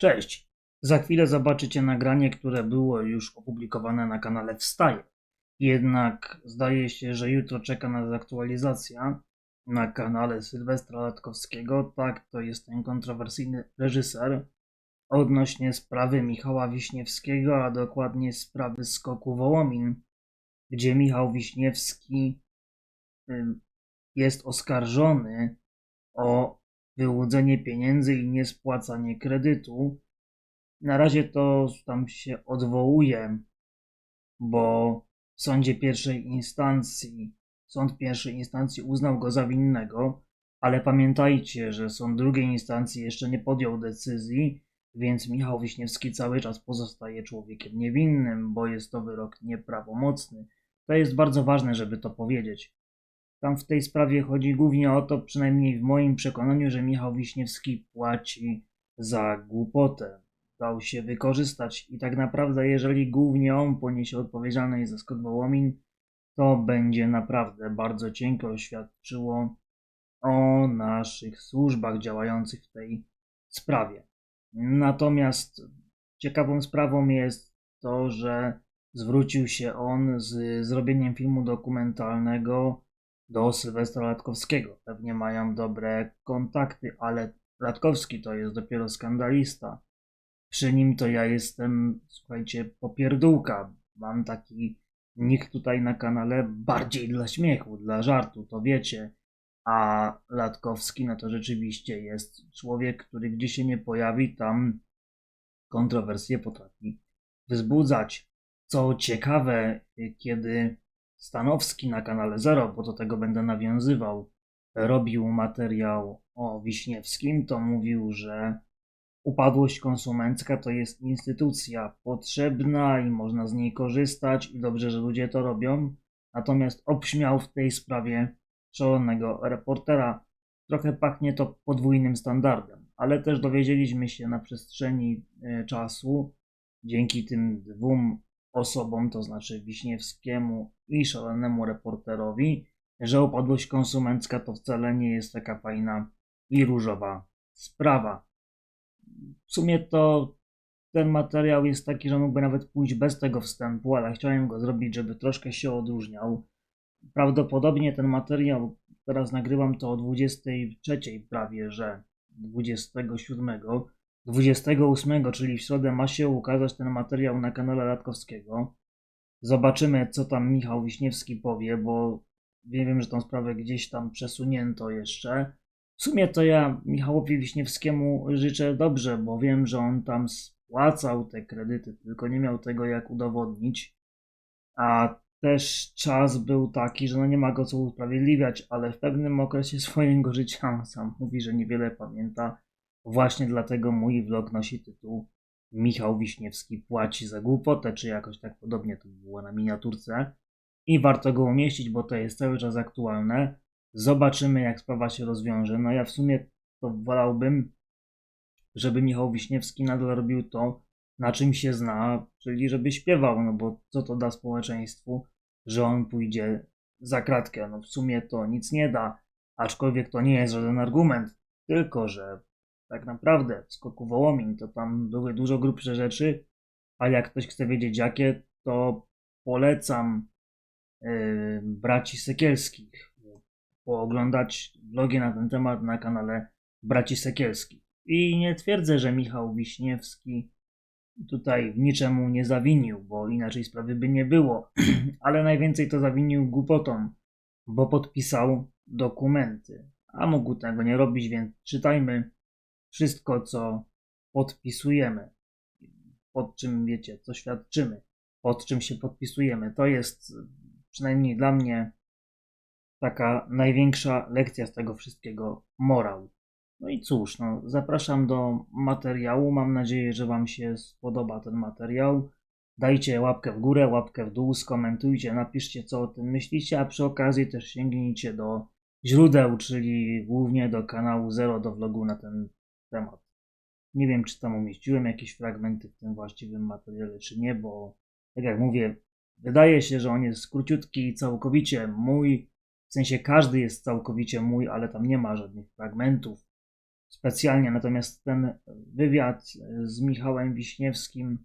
Cześć! Za chwilę zobaczycie nagranie, które było już opublikowane na kanale Wstaje. Jednak zdaje się, że jutro czeka nas aktualizacja na kanale Sylwestra Latkowskiego. Tak, to jest ten kontrowersyjny reżyser odnośnie sprawy Michała Wiśniewskiego, a dokładnie sprawy skoku Wołomin, gdzie Michał Wiśniewski jest oskarżony o wyłudzenie pieniędzy i niespłacanie kredytu. Na razie to tam się odwołuje, bo w sądzie pierwszej instancji, sąd pierwszej instancji uznał go za winnego, ale pamiętajcie, że sąd drugiej instancji jeszcze nie podjął decyzji, więc Michał Wiśniewski cały czas pozostaje człowiekiem niewinnym, bo jest to wyrok nieprawomocny. To jest bardzo ważne, żeby to powiedzieć. Tam w tej sprawie chodzi głównie o to, przynajmniej w moim przekonaniu, że Michał Wiśniewski płaci za głupotę. Dał się wykorzystać i tak naprawdę, jeżeli głównie on poniesie odpowiedzialność za skok Wołomin, to będzie naprawdę bardzo cienko świadczyło o naszych służbach działających w tej sprawie. Natomiast ciekawą sprawą jest to, że zwrócił się on z zrobieniem filmu dokumentalnego do Sylwestra Latkowskiego. Pewnie mają dobre kontakty, ale Latkowski to jest dopiero skandalista. Przy nim to ja jestem, słuchajcie, popierdółka. Mam taki nick tutaj na kanale bardziej dla śmiechu, dla żartu, to wiecie. A Latkowski, no to rzeczywiście jest człowiek, który gdzie się nie pojawi, tam kontrowersje potrafi wzbudzać. Co ciekawe, kiedy Stanowski na kanale Zero, bo do tego będę nawiązywał, robił materiał o Wiśniewskim, to mówił, że upadłość konsumencka to jest instytucja potrzebna i można z niej korzystać i dobrze, że ludzie to robią. Natomiast obśmiał w tej sprawie szalonego reportera. Trochę pachnie to podwójnym standardem, ale też dowiedzieliśmy się na przestrzeni e, czasu, dzięki tym dwóm osobom, to znaczy Wiśniewskiemu i szalonemu reporterowi, że upadłość konsumencka to wcale nie jest taka fajna i różowa sprawa. W sumie to ten materiał jest taki, że mógłby nawet pójść bez tego wstępu, ale chciałem go zrobić, żeby troszkę się odróżniał. Prawdopodobnie ten materiał, teraz nagrywam to o 23 prawie, że 27, 28, czyli w środę ma się ukazać ten materiał na kanale Latkowskiego. Zobaczymy, co tam Michał Wiśniewski powie, bo wiem, że tą sprawę gdzieś tam przesunięto jeszcze. W sumie to ja Michałowi Wiśniewskiemu życzę dobrze, bo wiem, że on tam spłacał te kredyty, tylko nie miał tego jak udowodnić. A też czas był taki, że no nie ma go co usprawiedliwiać, ale w pewnym okresie swojego życia sam mówi, że niewiele pamięta. Właśnie dlatego mój vlog nosi tytuł Michał Wiśniewski płaci za głupotę, czy jakoś tak podobnie to było na miniaturce. I warto go umieścić, bo to jest cały czas aktualne. Zobaczymy, jak sprawa się rozwiąże. No ja w sumie to wolałbym, żeby Michał Wiśniewski nadal robił to, na czym się zna, czyli żeby śpiewał, no bo co to da społeczeństwu, że on pójdzie za kratkę. No w sumie to nic nie da, aczkolwiek to nie jest żaden argument, tylko że tak naprawdę w skoku Wołomin to tam były dużo grubsze rzeczy, a jak ktoś chce wiedzieć jakie, to polecam yy, braci Sekielskich pooglądać vlogi na ten temat na kanale braci Sekielskich. I nie twierdzę, że Michał Wiśniewski tutaj niczemu nie zawinił, bo inaczej sprawy by nie było, ale najwięcej to zawinił głupotą, bo podpisał dokumenty, a mógł tego nie robić, więc czytajmy wszystko, co podpisujemy, pod czym wiecie, co świadczymy, pod czym się podpisujemy. To jest przynajmniej dla mnie taka największa lekcja z tego wszystkiego morał. No i cóż, no, zapraszam do materiału. Mam nadzieję, że Wam się spodoba ten materiał. Dajcie łapkę w górę, łapkę w dół, skomentujcie, napiszcie co o tym myślicie, a przy okazji też sięgnijcie do źródeł, czyli głównie do kanału Zero do vlogu na ten temat. Nie wiem, czy tam umieściłem jakieś fragmenty w tym właściwym materiale, czy nie, bo tak jak mówię, wydaje się, że on jest króciutki i całkowicie mój. W sensie każdy jest całkowicie mój, ale tam nie ma żadnych fragmentów specjalnie, natomiast ten wywiad z Michałem Wiśniewskim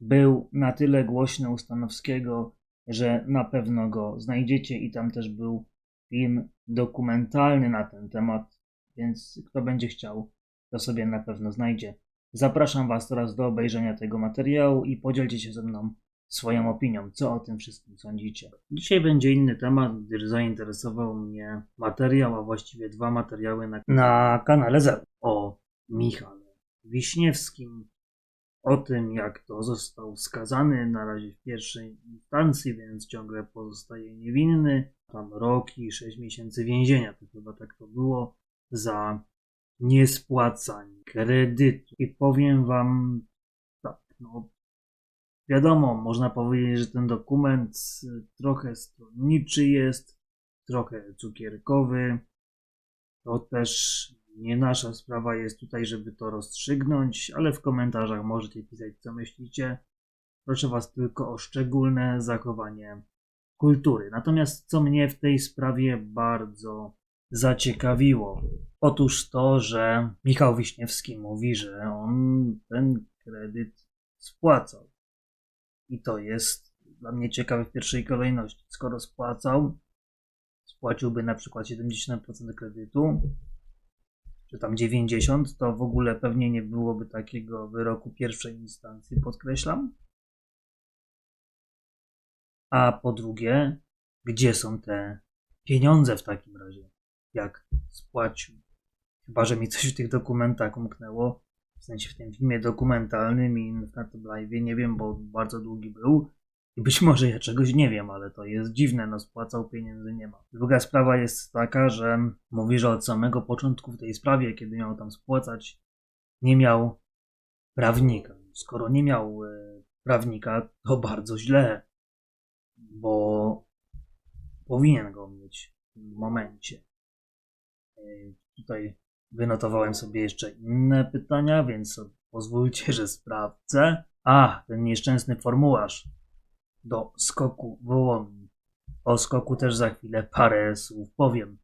był na tyle głośny u Stanowskiego, że na pewno go znajdziecie i tam też był film dokumentalny na ten temat, więc kto będzie chciał, to sobie na pewno znajdzie. Zapraszam Was teraz do obejrzenia tego materiału i podzielcie się ze mną swoją opinią, co o tym wszystkim sądzicie. Dzisiaj będzie inny temat, gdyż zainteresował mnie materiał, a właściwie dwa materiały na, na kanale Zero o Michale Wiśniewskim, o tym jak to został skazany na razie w pierwszej instancji, więc ciągle pozostaje niewinny. Tam rok i sześć miesięcy więzienia, to chyba tak to było, za niespłacanie kredytu. I powiem wam tak, no wiadomo, można powiedzieć, że ten dokument y, trochę stronniczy jest, trochę cukierkowy. To też nie nasza sprawa jest tutaj, żeby to rozstrzygnąć, ale w komentarzach możecie pisać, co myślicie. Proszę Was tylko o szczególne zachowanie kultury. Natomiast co mnie w tej sprawie bardzo zaciekawiło, otóż to, że Michał Wiśniewski mówi, że on ten kredyt spłacał. I to jest dla mnie ciekawe w pierwszej kolejności. Skoro spłacał, spłaciłby na przykład 70% kredytu, czy tam 90, to w ogóle pewnie nie byłoby takiego wyroku pierwszej instancji, podkreślam. A po drugie, gdzie są te pieniądze w takim razie? Jak spłacił? Chyba, że mi coś w tych dokumentach umknęło, w sensie w tym filmie dokumentalnym i na tym live, nie wiem, bo bardzo długi był. I być może ja czegoś nie wiem, ale to jest dziwne, no spłacał pieniędzy nie ma. Druga sprawa jest taka, że mówi, że od samego początku w tej sprawie, kiedy miał tam spłacać, nie miał prawnika. Skoro nie miał e, prawnika, to bardzo źle, bo powinien go mieć w tym momencie. E, tutaj wynotowałem sobie jeszcze inne pytania, więc pozwólcie, że sprawdzę. A, ten nieszczęsny formularz do skoku Wołomin. O skoku też za chwilę parę słów powiem.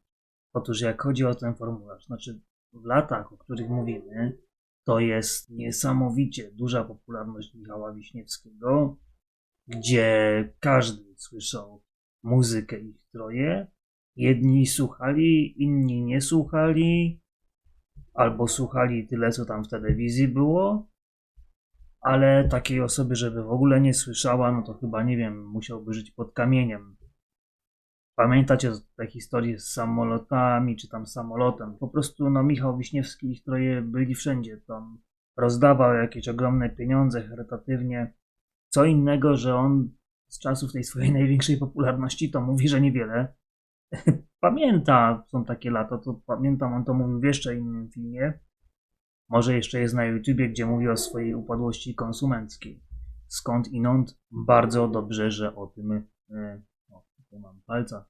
Otóż jak chodzi o ten formularz, znaczy w latach, o których mówimy, to jest niesamowicie duża popularność Michała Wiśniewskiego, gdzie każdy słyszał muzykę ich troje. Jedni słuchali, inni nie słuchali, albo słuchali tyle, co tam w telewizji było, ale takiej osoby, żeby w ogóle nie słyszała, no to chyba nie wiem, musiałby żyć pod kamieniem. Pamiętacie te historie z samolotami, czy tam samolotem? Po prostu, no, Michał Wiśniewski ich troje byli wszędzie. Tam rozdawał jakieś ogromne pieniądze charytatywnie. Co innego, że on z czasów tej swojej największej popularności to mówi, że niewiele. Pamięta, są takie lata, to pamiętam, on to mówił w jeszcze innym filmie może jeszcze jest na YouTubie, gdzie mówi o swojej upadłości konsumenckiej. Skąd inąd bardzo dobrze, że o tym. Yy, o, tutaj mam palca.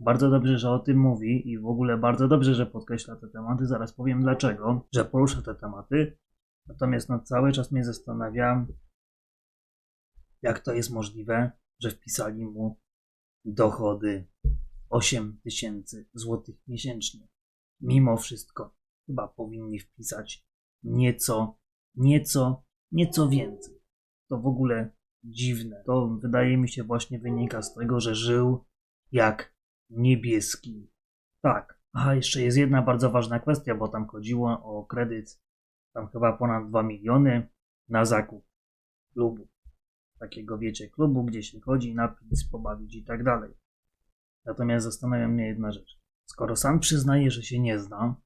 Bardzo dobrze, że o tym mówi i w ogóle bardzo dobrze, że podkreśla te tematy. Zaraz powiem dlaczego, że porusza te tematy. Natomiast no, cały czas mnie zastanawiam, jak to jest możliwe, że wpisali mu dochody 8 tysięcy złotych miesięcznie mimo wszystko chyba powinni wpisać nieco, nieco, nieco więcej. To w ogóle dziwne. To wydaje mi się właśnie wynika z tego, że żył jak niebieski. Tak. Aha, jeszcze jest jedna bardzo ważna kwestia, bo tam chodziło o kredyt, tam chyba ponad 2 miliony na zakup klubu. Takiego, wiecie, klubu, gdzie się chodzi, napić, pobawić i tak dalej. Natomiast zastanawia mnie jedna rzecz. Skoro sam przyznaje, że się nie zna,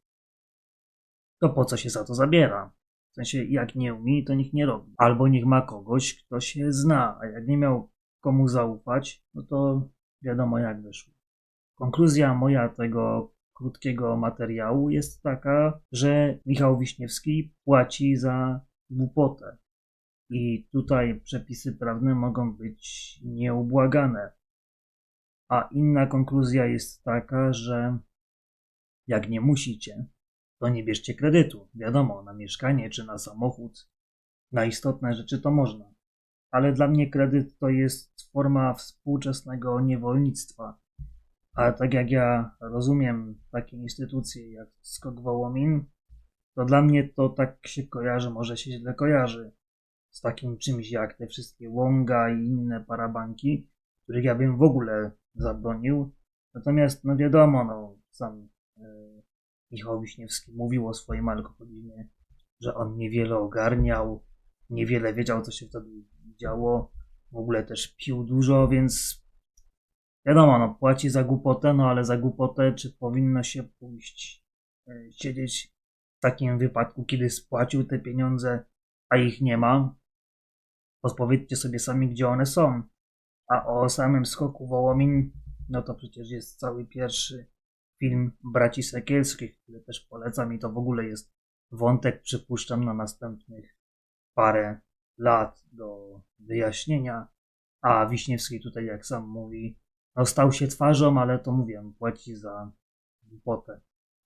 to po co się za to zabiera? W sensie, jak nie umie, to niech nie robi. Albo niech ma kogoś, kto się zna, a jak nie miał komu zaufać, no to wiadomo jak wyszło. Konkluzja moja tego krótkiego materiału jest taka, że Michał Wiśniewski płaci za głupotę. I tutaj przepisy prawne mogą być nieubłagane. A inna konkluzja jest taka, że jak nie musicie, to nie bierzcie kredytu. Wiadomo, na mieszkanie czy na samochód, na istotne rzeczy to można. Ale dla mnie kredyt to jest forma współczesnego niewolnictwa. Ale tak jak ja rozumiem takie instytucje jak Skok Wołomin, to dla mnie to tak się kojarzy, może się źle kojarzy z takim czymś jak te wszystkie Łąga i inne parabanki, których ja bym w ogóle zabronił. Natomiast, no wiadomo, no, sam e, Michał Wiśniewski mówił o swoim alkoholizmie, że on niewiele ogarniał, niewiele wiedział, co się wtedy działo. W ogóle też pił dużo, więc wiadomo, no, płaci za głupotę, no ale za głupotę, czy powinno się pójść e, siedzieć w takim wypadku, kiedy spłacił te pieniądze, a ich nie ma? Podpowiedzcie sobie sami, gdzie one są. A o samym skoku Wołomin, no to przecież jest cały pierwszy film braci Sekielskich, który też polecam i to w ogóle jest wątek, przypuszczam, na następnych parę lat do wyjaśnienia. A Wiśniewski tutaj, jak sam mówi, no stał się twarzą, ale to mówię, płaci za głupotę.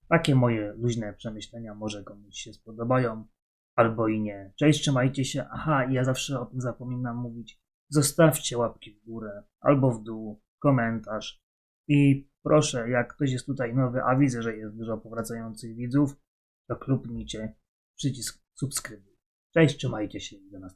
Takie moje luźne przemyślenia może komuś się spodobają, albo i nie. Cześć, trzymajcie się. Aha, ja zawsze o tym zapominam mówić. Zostawcie łapki w górę albo w dół, komentarz. I proszę, jak ktoś jest tutaj nowy, a widzę, że jest dużo powracających widzów, to klubnijcie przycisk subskrybuj. Cześć, trzymajcie się do następnego.